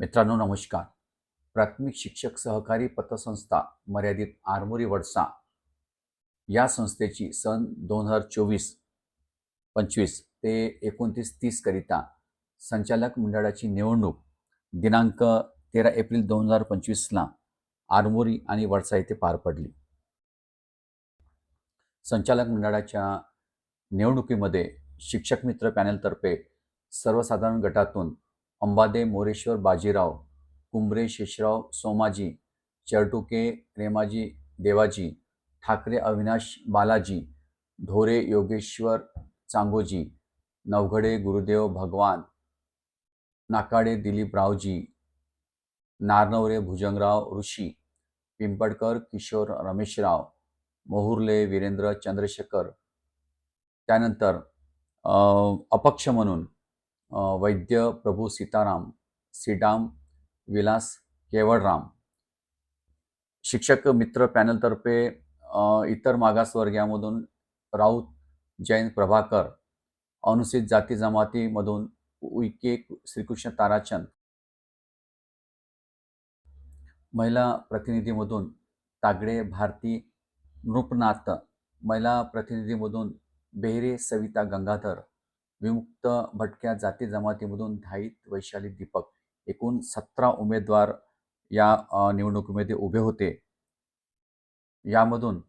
मित्रांनो नमस्कार. प्राथमिक शिक्षक सहकारी पतसंस्था मर्यादित आरमोरी वडसा या संस्थेची सन दोन हजार चोवीस पंचवीस ते एकोणतीस तीसकरिता संचालक मंडळाची निवडणूक दिनांक तेरा एप्रिल दोन हजार पंचवीसला आरमोरी आणि वडसा येथे पार पडली. संचालक मंडळाच्या निवडणुकीमध्ये शिक्षक मित्र पॅनलतर्फे सर्वसाधारण गटातून अंबादे मोरेश्वर बाजीराव कुंबरे शेषराव सोमाजी चरटुके रेमाजी देवाजी ठाकरे अविनाश बालाजी धोरे योगेश्वर चांगोजी नवघडे गुरुदेव भगवान नाकाडे दिलीपरावजी नारनवरे भुजंगराव ऋषी पिंपडकर किशोर रमेशराव मोहुर्ले वीरेंद्र चंद्रशेखर त्यानंतर अपक्ष म्हणून वैद्य प्रभू सीताराम सीडाम विलास केवळराम शिक्षक मित्र पॅनलतर्फे इतर मागासवर्गीयामधून राऊत जैन प्रभाकर अनुसूचित जाती जमातीमधून उईके श्रीकृष्ण ताराचंद. महिला प्रतिनिधीमधून तागडे भारती नृपनाथ. महिला प्रतिनिधीमधून बेहरे सविता गंगाधर. विमुक्त भटक्या जाती जमातीमधून धाईत वैशाली दीपक. एकूण सतरा उमेदवार या निवडणुकीमध्ये उभे होते. यामधून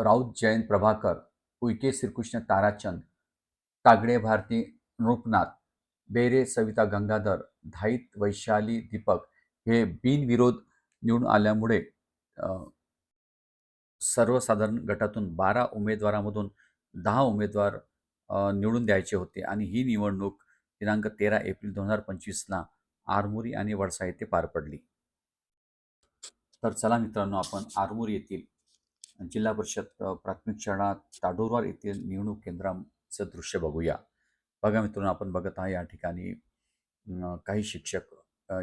राऊत जयंत प्रभाकर उईके श्रीकृष्ण ताराचंद तागडे भारती नृपनाथ बेरे सविता गंगाधर धाईत वैशाली दीपक हे बिनविरोध निवडून आल्यामुळे सर्वसाधारण गटातून बारा उमेदवारामधून दहा उमेदवार निवडून द्यायचे होते. आणि ही निवडणूक दिनांक तेरा एप्रिल दोन हजार पंचवीसला आरमोरी आणि वडसा येथे पार पडली. तर चला मित्रांनो आपण आरमोरी येथील जिल्हा परिषद प्राथमिक शाळा ताडोरवार येथील निवडणूक केंद्राचं दृश्य बघूया. बघा मित्रांनो आपण बघत आहे या ठिकाणी काही शिक्षक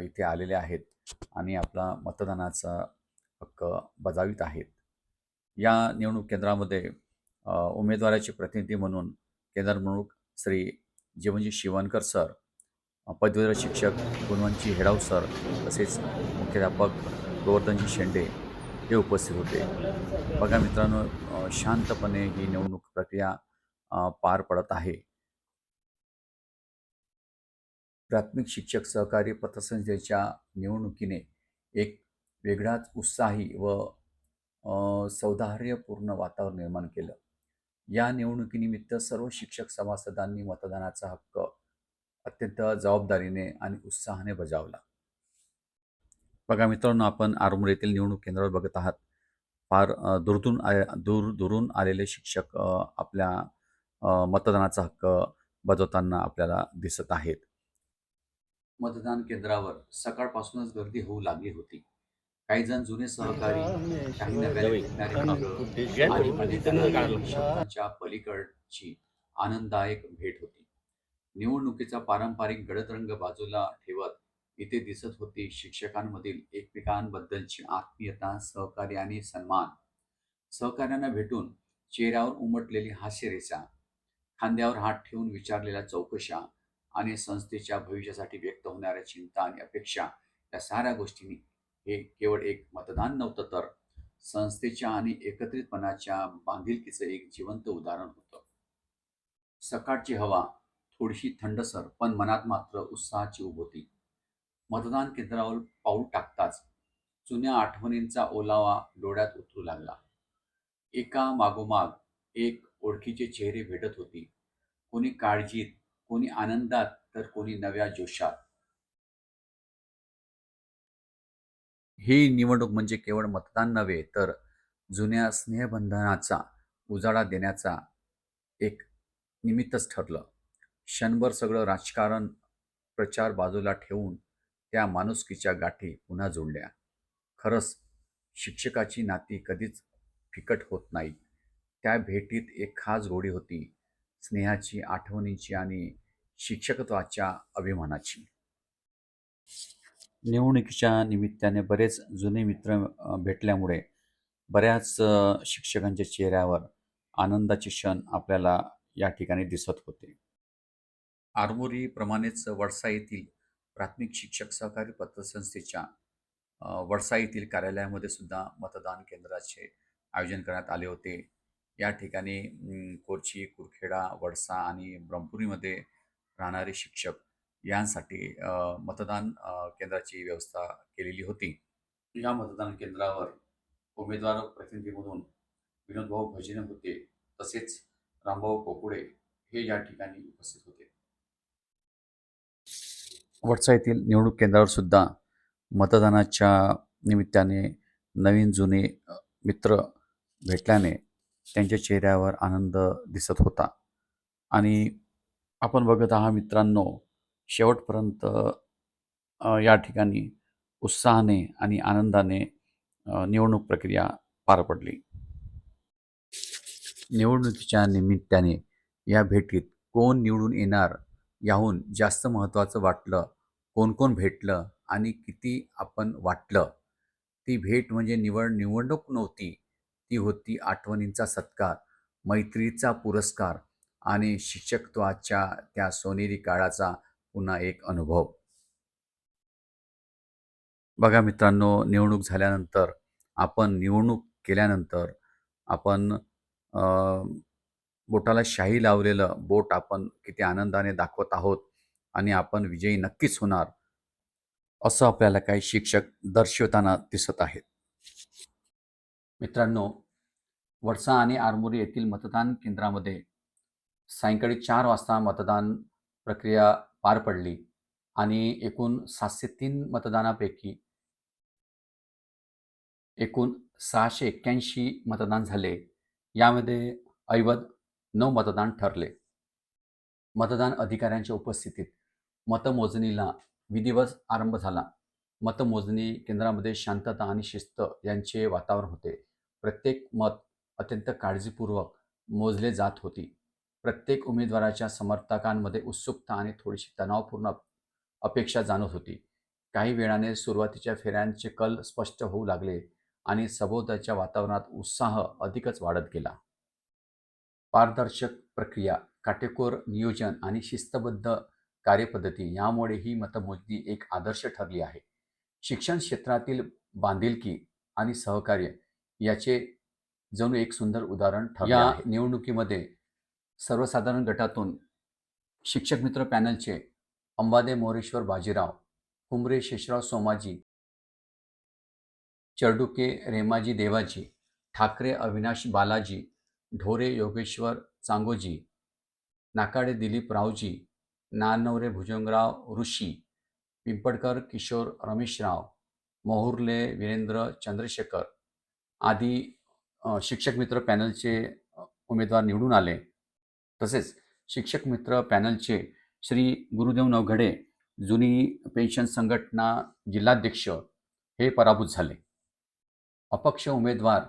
इथे आलेले आहेत आणि आपला मतदानाचा हक्क बजावित आहेत. या निवडणूक केंद्रामध्ये उमेदवाराचे प्रतिनिधी म्हणून केंद्र श्री जीवनजी शिवणकर सर पदवीधर शिक्षक गुणवंतजी हेडाव सर तसेच मुख्याध्यापक गोवर्धनजी शेंडे हे उपस्थित होते. बघा मित्रांनो शांतपणे ही निवडणूक प्रक्रिया पार पडत आहे. प्राथमिक शिक्षक सहकारी पतसंस्थेच्या निवडणुकीने एक वेगळाच उत्साही व सौदार्यपूर्ण वातावरण निर्माण केलं. या निवडणुकीनिमित्त सर्व शिक्षक सभासदांनी मतदानाचा हक्क अत्यंत जबाबदारीने आणि उत्साहाने बजावला. बघा मित्रांनो आपण आरमोर येथील निवडणूक केंद्रावर बघत आहात. फार दुरतून आ दूर दुरून आलेले शिक्षक आपल्या मतदानाचा हक्क बजावताना आपल्याला दिसत आहेत. मतदान केंद्रावर सकाळपासूनच गर्दी होऊ लागली होती. काही जण जुने सहकारी काही नव्याने भेटणारे पलीकडची आनंददायक भेट होती. निवडणुकीचा पारंपरिक गडद बाजूला ठेवत इथे दिसत होती शिक्षकांमधील एकमेकांबद्दलची आत्मीयता सहकार्य आणि सन्मान. सहकार्यांना भेटून चेहऱ्यावर उमटलेली हास्यरेषा खांद्यावर हात ठेवून विचारलेल्या चौकशा आणि संस्थेच्या भविष्यासाठी व्यक्त होणाऱ्या चिंता आणि अपेक्षा या साऱ्या गोष्टींनी हे केवळ एक मतदान नव्हतं तर संस्थेच्या आणि एकत्रितपणाच्या बांधिलकीचं एक जिवंत उदाहरण होतं. सकाळची हवा थोडीशी थंडसर पण मनात मात्र उत्साहाची उभ होती मतदान केंद्रावर पाऊल टाकताच जुन्या आठवणींचा ओलावा डोळ्यात उतरू लागला. एका मागोमाग एक ओळखीचे चेहरे भेटत होती. कोणी काळजीत कोणी आनंदात तर कोणी नव्या जोशात. ही निवडणूक म्हणजे केवळ मतदान नव्हे तर जुन्या स्नेहबंधनाचा उजाळा देण्याचा एक निमित्तच ठरलं. क्षणभर सगळं राजकारण प्रचार बाजूला ठेवून त्या माणुसकीच्या गाठी पुन्हा जोडल्या. खरंच शिक्षकाची नाती कधीच फिकट होत नाहीत. त्या भेटीत एक खास गोडी होती स्नेहाची आठवणीची आणि शिक्षकत्वाच्या अभिमानाची. निवडणुकीच्या निमित्ताने बरेच जुने मित्र भेटल्यामुळे बऱ्याच शिक्षकांच्या चेहऱ्यावर आनंदाचे क्षण आपल्याला या ठिकाणी दिसत होते. आरमोरीप्रमाणेच वडसा येथील प्राथमिक शिक्षक सहकारी पतसंस्थेच्या वडसा येथील कार्यालयामध्ये सुद्धा मतदान केंद्राचे आयोजन करण्यात आले होते. या ठिकाणी कोरची कुरखेडा वडसा आणि ब्रह्मपुरीमध्ये राहणारे शिक्षक यांसाठी अ, मतदान अ, केंद्राची व्यवस्था केलेली होती. या मतदान केंद्रावर उमेदवार प्रतिनिधी म्हणून विनोदभाऊ भजने होते तसेच रामभाऊ कोकुडे हे या ठिकाणी उपस्थित होते. वडसा येथील निवडणूक केंद्रावर सुद्धा मतदानाच्या निमित्ताने नवीन जुने मित्र भेटल्याने त्यांच्या चेहऱ्यावर आनंद दिसत होता. आणि आपण बघत आहात मित्रांनो शेवटपर्यंत या ठिकाणी उत्साहाने आणि आनंदाने निवडणूक प्रक्रिया पार पडली. निवडणुकीच्या निमित्ताने या भेटीत कोण निवडून येणार याहून जास्त महत्त्वाचं वाटलं कोण कोण भेटलं आणि किती आपण वाटलं. ती भेट म्हणजे निवड निवडणूक नव्हती. ती होती आठवणींचा सत्कार मैत्रीचा पुरस्कार आणि शिक्षकत्वाच्या त्या सोनेरी काळाचा पुन्हा एक अनुभव. बघा मित्रांनो निवडणूक झाल्यानंतर आपण निवडणूक केल्यानंतर आपण बोटाला शाही लावलेलं बोट आपण किती आनंदाने दाखवत आहोत आणि आपण विजयी नक्कीच होणार असं आपल्याला काही शिक्षक दर्शवताना दिसत आहेत. मित्रांनो वडसा आणि आरमोरी येथील मतदान केंद्रामध्ये सायंकाळी चार वाजता मतदान प्रक्रिया पार पडली आणि एकूण सातशे तीन मतदानापैकी एकूण सहाशे एक्क्याऐंशी मतदान झाले. यामध्ये ऐवज नऊ मतदान ठरले. मतदान अधिकाऱ्यांच्या उपस्थितीत मतमोजणीला विधिवत आरंभ झाला. मतमोजणी केंद्रामध्ये शांतता आणि शिस्त यांचे वातावरण होते. प्रत्येक मत अत्यंत काळजीपूर्वक मोजले जात होती. प्रत्येक उमेदवाराच्या समर्थकांमध्ये उत्सुकता आणि थोडीशी तणावपूर्ण अपेक्षा जाणवत होती. काही वेळाने सुरुवातीच्या फेऱ्यांचे कल स्पष्ट होऊ लागले आणि सभोवताच्या वातावरणात उत्साह अधिकच वाढत गेला. पारदर्शक प्रक्रिया काटेकोर नियोजन आणि शिस्तबद्ध कार्यपद्धती यामुळे ही मतमोजणी एक आदर्श ठरली आहे. शिक्षण क्षेत्रातील बांधिलकी आणि सहकार्य याचे जणू एक सुंदर उदाहरण ठरले या निवडणुकीमध्ये सर्वसाधारण गटातून शिक्षक मित्र पॅनलचे अंबादे मोरेश्वर बाजीराव कुंबरे शेषराव सोमाजी चरडुके रेमाजी देवाजी ठाकरे अविनाश बालाजी ढोरे योगेश्वर चांगोजी नाकाडे दिलीप रावजी नानवरे भुजंगराव ऋषी पिंपडकर किशोर रमेशराव मोहुर्ले वीरेंद्र चंद्रशेखर आदी शिक्षक मित्र पॅनलचे उमेदवार निवडून आले. तसेच शिक्षक मित्र पॅनलचे श्री गुरुदेव नवघडे जुनी पेन्शन संघटना जिल्हाध्यक्ष हे पराभूत झाले. अपक्ष उमेदवार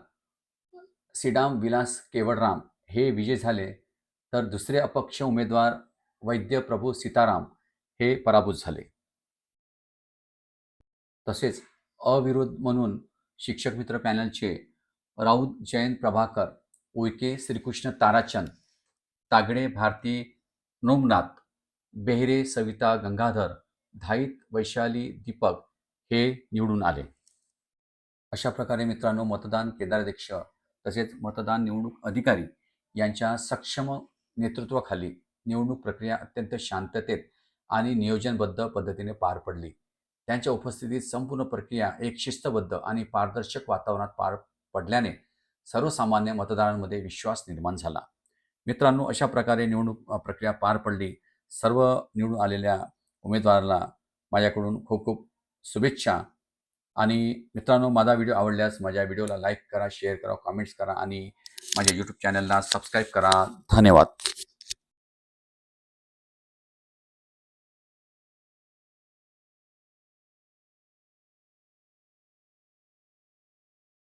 सिडाम विलास केवडराम हे विजय झाले तर दुसरे अपक्ष उमेदवार वैद्य प्रभू सीताराम हे पराभूत झाले. तसेच अविरोध म्हणून शिक्षक मित्र पॅनलचे राऊत जयंत प्रभाकर उईके श्रीकृष्ण ताराचंद तागडे भारती नोमनाथ बेहरे सविता गंगाधर धाईत वैशाली दीपक हे निवडून आले. अशा प्रकारे मित्रांनो मतदान केंद्राध्यक्ष तसेच मतदान निवडणूक अधिकारी यांच्या सक्षम नेतृत्वाखाली निवडणूक प्रक्रिया अत्यंत शांततेत आणि नियोजनबद्ध पद्धतीने पार पडली. त्यांच्या उपस्थितीत संपूर्ण प्रक्रिया एक शिस्तबद्ध आणि पारदर्शक वातावरणात पार पडल्याने सर्वसामान्य मतदारांमध्ये विश्वास निर्माण झाला. मित्रांनो अशा प्रकारे निवडणूक प्रक्रिया पार पडली. सर्व निवडून आलेल्या उमेदवाराला माझ्याकडून खूप खूप शुभेच्छा. आणि मित्रांनो माझा व्हिडिओ आवडल्यास माझ्या व्हिडिओला लाईक करा शेअर करा कमेंट्स करा आणि माझ्या यूट्यूब चॅनलला सबस्क्राईब करा. धन्यवाद.